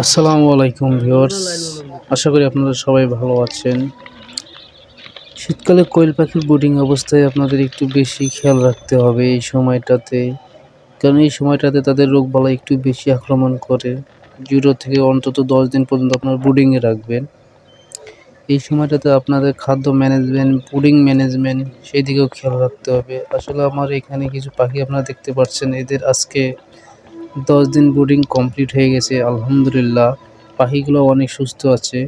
আসসালামু আলাইকুম ভিউয়ার্স। আশা করি আপনারা সবাই ভালো আছেন। শীতকালে কোয়েল পাখির বোর্ডিং অবস্থায় আপনাদের একটু বেশি খেয়াল রাখতে হবে এই সময়টাতে। কারণ এই সময়টাতে তাদের রোগবালাই একটু বেশি আক্রমণ করে। জিরো থেকে অন্তত দশ দিন পর্যন্ত আপনার বোর্ডিংয়ে রাখবেন। এই সময়টাতে আপনাদের খাদ্য ম্যানেজমেন্ট, বোর্ডিং ম্যানেজমেন্ট সেই দিকেও খেয়াল রাখতে হবে। আসলে আমার এখানে কিছু পাখি আপনারা দেখতে পাচ্ছেন। এদের আজকে দশ দিন বোর্ডিং কমপ্লিট হয়ে গেছে, আলহামদুলিল্লাহ। পাখিগুলো অনেক সুস্থ আছে।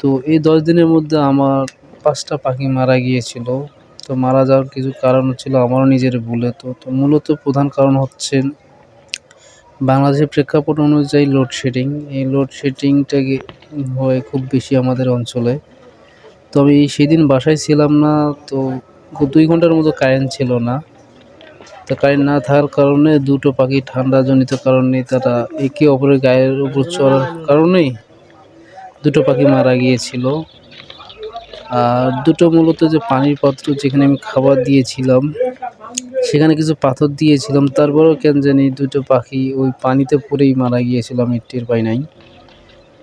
তো এই দশ দিনের মধ্যে আমার পাঁচটা পাখি মারা গিয়েছিল। তো মারা যাওয়ার কিছু কারণ ছিল, আমারও নিজের ভুলে। তো তো মূলত প্রধান কারণ হচ্ছে বাংলাদেশের প্রেক্ষাপট অনুযায়ী লোডশেডিং এই লোডশেডিংটা হয় খুব বেশি আমাদের অঞ্চলে। তবে এই সেদিন বাসায় ছিলাম না, তো দুই ঘণ্টার মতো কারেন্ট ছিল না। তো কারেন্ট না থাকার কারণে দুটো পাখি ঠান্ডাজনিত কারণে তারা একে অপরের গায়ের উপর চড়ার কারণেই দুটো পাখি মারা গিয়েছিল। আর দুটো মূলত যে পানির পাত্র যেখানে আমি খাবার দিয়েছিলাম, সেখানে কিছু পাথর দিয়েছিলাম, তারপরেও কেন জানি দুটো পাখি ওই পানিতে পড়েই মারা গিয়েছিল, আমি টের পাই নাই।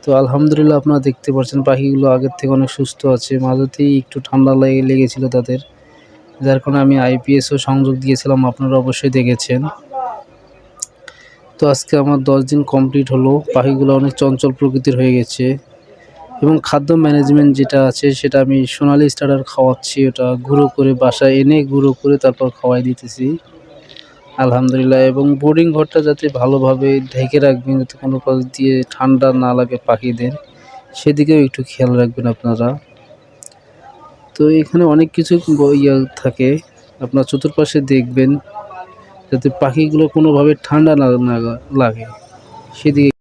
তো আলহামদুলিল্লাহ আপনারা দেখতে পাচ্ছেন, পাখিগুলো আগের থেকে অনেক সুস্থ আছে, মাঝেতেই একটু ঠান্ডা লেগে লেগেছিল তাদের। যার কারণে আমি আইপিএসও সংযোগ দিয়েছিলাম, আপনারা অবশ্যই দেখেছেন। তো আজকে আমার দশ দিন কমপ্লিট হলো পাখিগুলো অনেক চঞ্চল প্রকৃতির হয়ে গেছে। এবং খাদ্য ম্যানেজমেন্ট যেটা আছে, সেটা আমি সোনালি স্টার্টার খাওয়াচ্ছি, ওটা গুঁড়ো করে বাসায় এনে গুঁড়ো করে তারপর খাওয়াই দিতেছি। আলহামদুলিল্লাহ, এবং বোর্ডিং ঘরটা যাতে ভালোভাবে ঢেকে রাখবেন, যাতে কোনো কাজ দিয়ে ঠান্ডা না লাগে পাখিদের, সেদিকেও একটু খেয়াল রাখবেন আপনারা। তো এখানে অনেক কিছু ইয়ে থাকে। আপনার চতুর্পাশে দেখবেন যাতে পাখিগুলো কোনোভাবে ঠান্ডা না লাগে। সেদিকে